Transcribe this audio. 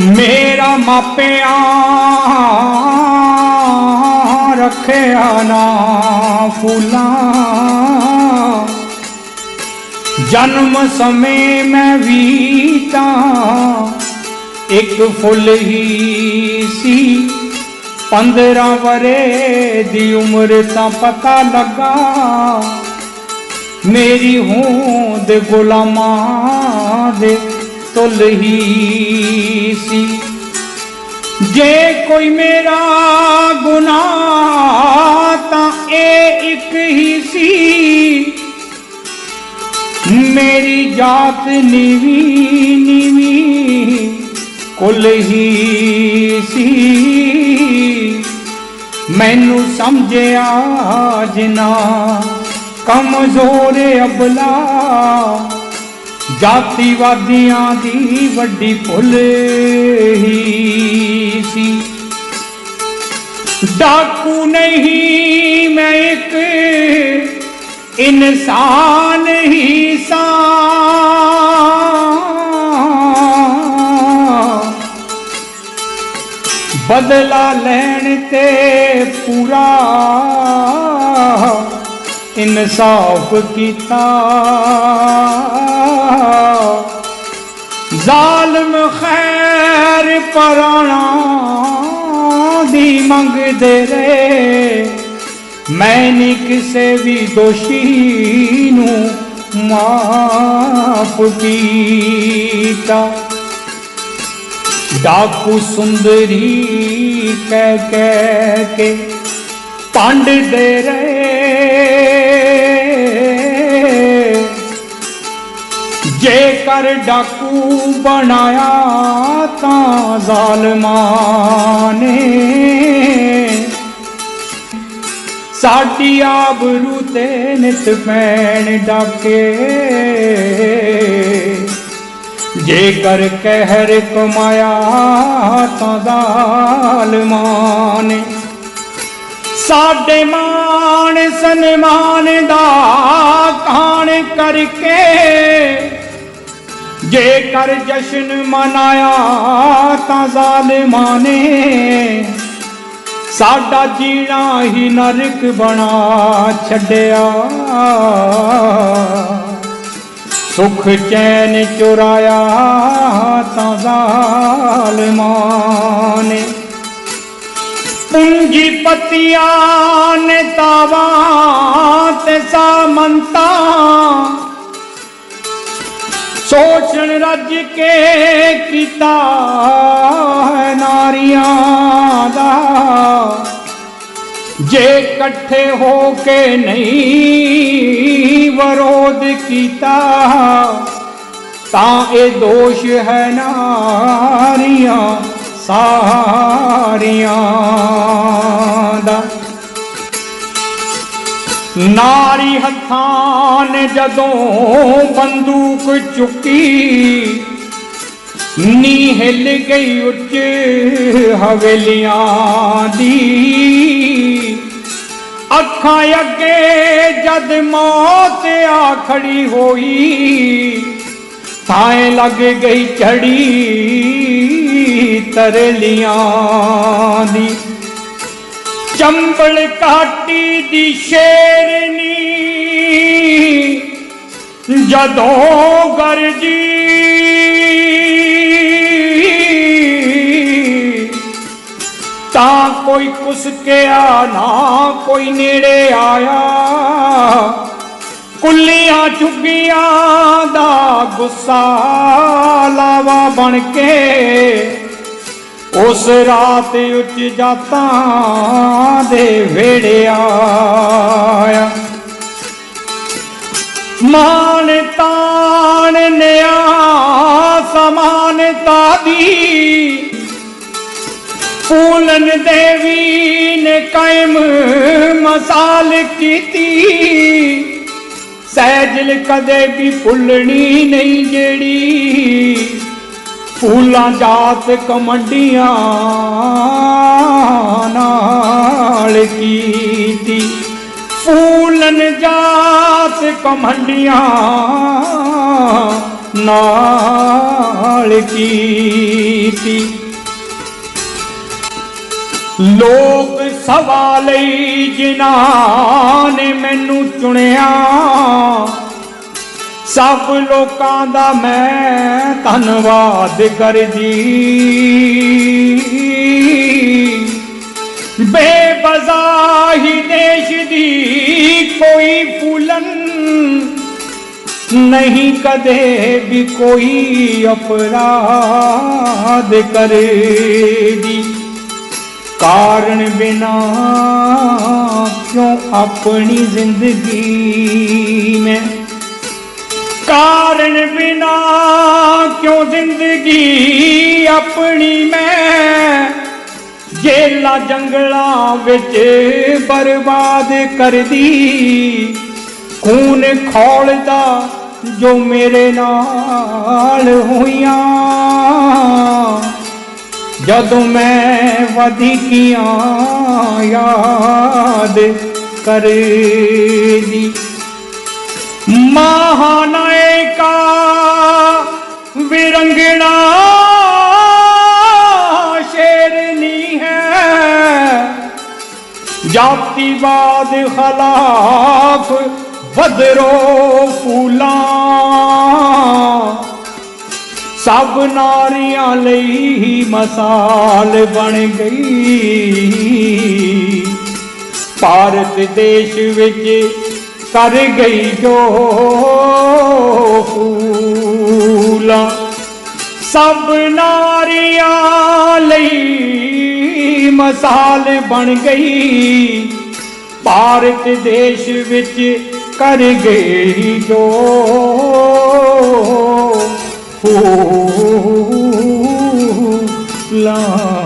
ਮੇਰਾ ਮਾਪਿਆਂ ਰੱਖਿਆ ਨਾ ਫੁੱਲਾਂ। ਜਨਮ ਸਮੇਂ ਮੈਂ ਵੀ ਤਾਂ ਇੱਕ ਫੁੱਲ ਹੀ ਸੀ। 15 ਵਰੇ ਦੀ ਉਮਰ ਤਾਂ ਪਤਾ ਲੱਗਾ। ਮੇਰੀ ਹੋਂਦ ਗੁਲਾਮਾਂ ਦੇ ਤੁਲ ਹੀ ਸੀ। ਜੇ ਕੋਈ ਮੇਰਾ ਗੁਨਾਹ ਤਾਂ ਇਹ ਇੱਕ ਹੀ ਸੀ। ਮੇਰੀ ਜਾਤ ਨੀਵੀਂ ਨੀਵੀਂ ਕੁੱਲ ਹੀ ਸੀ। ਮੈਨੂੰ ਸਮਝਿਆ ਜਿਨਾ ਕਮਜ਼ੋਰ ਅਬਲਾ ਜਾਤੀਵਾਦੀਆਂ ਦੀ ਵੱਡੀ ਭੁੱਲ ਹੀ ਸੀ। ਡਾਕੂ ਨਹੀਂ ਮੈਂ ਇੱਕ ਇਨਸਾਨ ਹੀ ਸਾਂ। ਬਦਲਾ ਲੈਣ ਤੇ ਪੂਰਾ ਇਨਸਾਫ ਕੀਤਾ। ਜ਼ਾਲਮ ਖੈਰ ਪਰਾਣਾ ਦੀ ਮੰਗਦੇ ਰਹੇ। ਮੈਂ ਨਹੀਂ ਕਿਸੇ ਵੀ ਦੋਸ਼ੀ ਨੂੰ ਮਾਫ ਕੀਤਾ। ਡਾਕੂ ਸੁੰਦਰੀ ਕਹਿ ਕਹਿ ਕੇ ਪੰਡਦੇ ਰਹੇ। ਜੇਕਰ ਡਾਕੂ ਬਣਾਇਆ ਤਾਂ ਜ਼ਾਲਮਾਂ ਨੇ ਸਾਡੀ ਆਬਰੂ ਤੇ ਨਿਤ ਪੈਣ ਡਾਕੇ। ਜੇਕਰ ਕਹਿਰ ਕਮਾਇਆ ਤਾਂ ਜ਼ਾਲਮਾਂ ਨੇ ਸਾਡੇ ਮਾਣ ਸਨਮਾਨ ਦਾ ਕਾਣ ਕਰਕੇ ਜੇਕਰ ਜਸ਼ਨ ਮਨਾਇਆ ਤਾਂ ਜ਼ਾਲਮਾਂ ਨੇ ਸਾਡਾ ਜੀਣਾ ਹੀ ਨਰਕ ਬਣਾ ਛੱਡਿਆ। ਸੁਖ ਚੈਨ ਚੁਰਾਇਆ ਤਾਂ ਜ਼ਾਲਮਾਂ ਨੇ ਪੂੰਜੀਪਤੀਆਂ ਨੇ ਤਾਵਾ ਤੇ ਸਾਮੰਤਾਂ ਸੋਚਣ ਰੱਜ ਕੇ ਕੀਤਾ ਹੈ ਨਾਰੀਆਂ ਦਾ। ਜੇ ਇਕੱਠੇ ਹੋ ਕੇ ਨਹੀਂ ਵਿਰੋਧ ਕੀਤਾ, ਤਾਂ ਇਹ ਦੋਸ਼ ਹੈ ਨਾਰੀਆਂ, ਸਾਰੀਆਂ। ਨਾਰੀ ਹੱਥਾਂ ਨੇ ਜਦੋਂ ਬੰਦੂਕ ਚੁੱਕੀ ਨੀ ਹਿੱਲ ਗਈ ਉੱਚ ਹਵੇਲੀਆਂ ਦੀ। ਅੱਖਾਂ ਅੱਗੇ ਜਦ ਮੌਤ ਆ ਖੜੀ ਹੋਈ ਥਾਂ ਲੱਗ ਗਈ ਝੜੀ ਤਰਲੀਆਂ ਦੀ। ਚੰਬਲ ਕਾਟੀ ਦੀ ਸ਼ੇਰਨੀ। ਜਦੋਂ ਗਰਜੀ ਤਾਂ ਕੋਈ ਕੁਸਕਿਆ, ਨਾ ਕੋਈ ਨੇੜੇ ਆਇਆ। ਕੁੱਲੀਆਂ ਚੁੱਗੀਆਂ ਦਾ ਗੁੱਸਾ ਲਾਵਾ ਬਣ ਕੇ ਉਸ ਰਾਤ ਉੱਚ ਜਾਤਾਂ ਦੇ ਵੇੜੇ ਮਾਨ ਤਾਣ ਨਿਆ ਸਮਾਨਤਾ ਦੀ ਫੂਲਨ ਦੇਵੀ ਨੇ ਕਾਇਮ ਮਸਾਲ ਕੀਤੀ। ਸਹਿਜਲ ਕਦੇ ਵੀ ਭੁੱਲਣੀ ਨਹੀਂ ਜਿਹੜੀ। ਫੂਲਾਂ ਜਾਤ ਕਮੰਡੀਆਂ ਨਾਲ ਕੀਤੀ। ਫੂਲਨ ਜਾਤ ਕਮੰਡੀਆਂ ਨਾਲ ਕੀਤੀ। ਲੋਕ ਸਵਾ ਲਈ ਜਿਨ੍ਹਾਂ ਨੇ ਮੈਨੂੰ ਚੁਣਿਆ ਸਭ ਲੋਕਾਂ ਦਾ ਮੈਂ ਧੰਨਵਾਦ ਕਰਦੀ। ਬੇਬਜ਼ਾ ਹੀ ਦੇਸ਼ ਦੀ ਕੋਈ ਫੂਲਨ ਨਹੀਂ, ਕਦੇ ਵੀ ਕੋਈ ਅਪਰਾਧ ਕਰੇਗੀ। ਕਾਰਨ ਬਿਨਾ ਕਿਉਂ ਆਪਣੀ ਜ਼ਿੰਦਗੀ ਮੈਂ ਕਾਰਨ ਬਿਨਾ ਕਿਉਂ ਜ਼ਿੰਦਗੀ ਆਪਣੀ ਮੈਂ? ਜੇਲਾ ਜੰਗਲਾਂ ਵਿੱਚ ਬਰਬਾਦ ਕਰਦੀ। ਖੂਨ ਖੋਲਦਾ ਜੋ ਮੇਰੇ ਨਾਲ ਹੋਈਆਂ। ਜਦੋਂ ਮੈਂ ਵਧੀਕੀਆਂ ਯਾਦ ਕਰਦੀ। ਮਹਾਨਾਇਕਾ ਵਿਰੰਗਣਾ ਸ਼ੇਰਨੀ ਹੈ। ਜਾਤੀਵਾਦ ਖਲਾਫ ਵਦਰੋ ਫੂਲਾਂ। ਸਭ ਨਾਰੀਆਂ ਲਈ ਮਸਾਲ ਬਣ ਗਈ। ਭਾਰਤ ਦੇਸ਼ ਵਿੱਚ ਕਰ ਗਈ ਜੋ ਫੂਲਾਂ। ਸਭ ਨਾਰੀਆਂ ਲਈ ਮਸਾਲ ਬਣ ਗਈ। ਭਾਰਤ ਦੇਸ਼ ਵਿੱਚ ਕਰ ਗਈ ਜੋ ਫੂਲਾਂ।